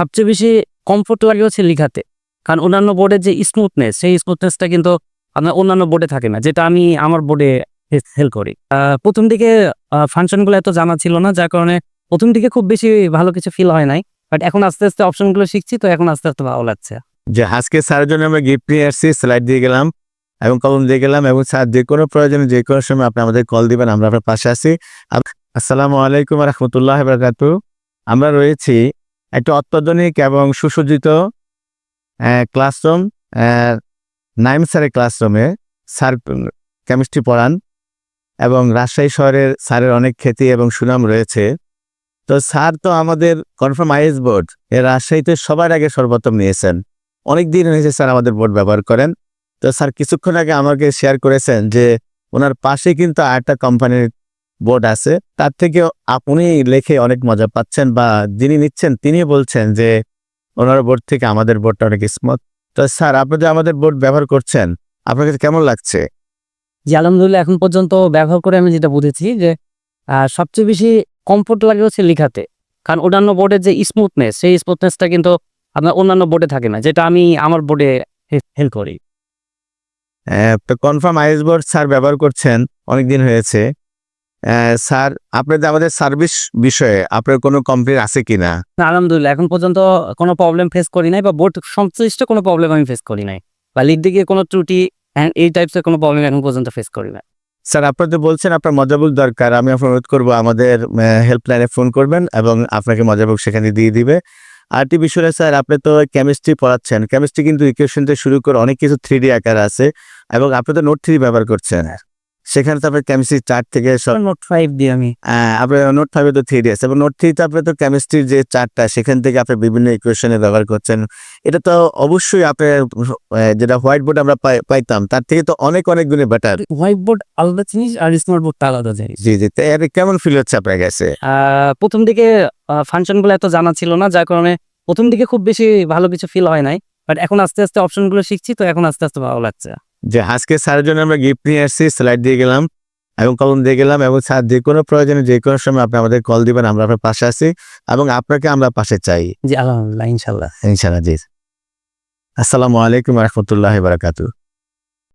সবচেয়ে বেশি কমফোর্ট লাগে হচ্ছে লিখাতে। কারণ অন্যান্য বোর্ডের যে স্মুথনেস সেই স্মুথনেসটা কিন্তু আপনার অন্যান্য বোর্ডে থাকে না, যেটা আমি আমার বোর্ডে হেল করি। প্রথম দিকে ফাংশনগুলো এত জানা ছিল না, যার কারণে প্রথম দিকে খুব বেশি ভালো কিছু ফিল হয় নাই বাট এখন আস্তে আস্তে অপশনগুলো শিখছি, তো এখন আস্তে আস্তে ভালো লাগছে। যে আজকে স্যারের জন্য আমরা গিফট নিয়ে আসছি স্লাইড দিয়ে গেলাম, এবং কলম দিয়ে গেলাম, এবং স্যার যে কোনো প্রয়োজনে যে কোনো সময় আপনি আমাদের কল দিবেন, আমরা আপনার পাশে আছি। আসসালামু আলাইকুম রহমতুল্লাহ বারকাতু আমরা রয়েছি একটা অত্যাধুনিক এবং সুসজ্জিত ক্লাসরুম নাইম স্যারের ক্লাসরুমে স্যার কেমিস্ট্রি পড়ান এবং রাজশাহী শহরের স্যারের অনেক খ্যাতি এবং সুনাম রয়েছে। তো স্যার তো আমাদের কনফার্ম আইএস বোর্ড এর রাজশাহীতে সবার আগে সর্বোত্তম নিয়েছেন। অনেক দিন হয়েছে স্যার আমাদের বোর্ড ব্যবহার করেন। তো স্যার কিছুক্ষণ আগে আমাকে শেয়ার করেছেন যে ওনার পাশে কিন্তু আরেকটা কোম্পানির বোর্ড আছে। তার থেকে আপনি লেখে অনেক মজা পাচ্ছেন বা যিনি নিচ্ছেন তিনি বলছেন যে ওনার বোর্ড থেকে আমাদের বোর্ডটা অনেক স্মুথ তো স্যার আপনি যে আমাদের বোর্ড ব্যবহার করছেন আপনার কাছে কেমন লাগছে? যে আলহামদুলিল্লাহ এখন পর্যন্ত ব্যবহার করে আমি যেটা বুঝেছি যে সবচেয়ে বেশি কমফোর্ট লাগে হচ্ছে লিখাতে। কারণ অন্যান্য বোর্ডের যে স্মুথনেস সেই স্মুথনেসটা কিন্তু আপনার অন্যান্য বোর্ডে থাকে না যেটা আমি আমার বোর্ডে হেল্প করি। আহ, তো কনফার্ম আইএস বোর্ড স্যার ব্যবহার করছেন অনেক দিন হয়েছে। স্যার আপনাদের আমাদের সার্ভিস বিষয়ে আপনার কোনো কমপ্লেন আছে কিনা? না, আলহামদুলিল্লাহ এখন পর্যন্ত কোনো প্রবলেম ফেস করি নাই বা বোর্ড সংশ্লিষ্ট কোনো প্রবলেম আমি ফেস করি নাই বা লিখতে গিয়ে কোনো ত্রুটি এই টাইপসের কোনো প্রবলেম এখন পর্যন্ত ফেস করি না স্যার আপনার তো বলছেন আপনার মজাবুক দরকার আমি আপনার অনুরোধ করব আমাদের হেল্পলাইনে ফোন করবেন এবং আপনাকে মজাবুক সেখানে দিয়ে দিবে। আরেকটি বিষয়ে স্যার আপনি তো কেমিস্ট্রি পড়াচ্ছেন কেমিস্ট্রি কিন্তু ইকুয়েশন থেকে শুরু করে অনেক কিছু থ্রি ডি আকার আছে এবং আপনি তো নোট থ্রি ব্যবহার করছেন। সেখানে তো আপনার কেমিস্ট্রি চার্ট থেকে নোট ফাইভ দিয়ে আমি। আহ, আপনার নোট ফাইভে তো থ্রি আছে। এবং নোট থ্রিতে আপনি তো কেমিস্ট্রির যে চার্টটা সেখান থেকে আপনি বিভিন্ন ইকুয়েশনে ব্যবহার করছেন। এটা তো অবশ্যই আপনার যেটা হোয়াইট বোর্ড আমরা পাইতাম তার থেকে তো অনেক অনেক গুণে বেটার হোয়াইট বোর্ড আলাদা জিনিস আর স্মার্ট বোর্ডটা আলাদা জিনিস। জি জি তো এর কেমন ফিল হচ্ছে আপনার কাছে? প্রথম দিকে ফাংশনগুলো এত জানা ছিল না যার কারণে প্রথম দিকে খুব বেশি ভালো কিছু ফিল হয় নাই। বাট এখন আস্তে আস্তে অপশনগুলো শিখছি তো এখন আস্তে আস্তে ভালো লাগছে। যে আজকে স্যারের জন্য আমরা গিফট নিয়ে আসছি স্লাইড দিয়ে গেলাম এবং কলম দিয়ে গেলাম এবং স্যার যে কোনো প্রয়োজনে যে কোনো সময় আপনি আমাদের কল দিবেন আমরা আপনার পাশে আছি এবং আপনাকে আমরা পাশে চাই। জি আলহামদুলিল্লাহ ইনশাল্লাহ ইনশাল্লাহ জি। আসসালামু আলাইকুম রহমতুল্লাহ বারাকাতু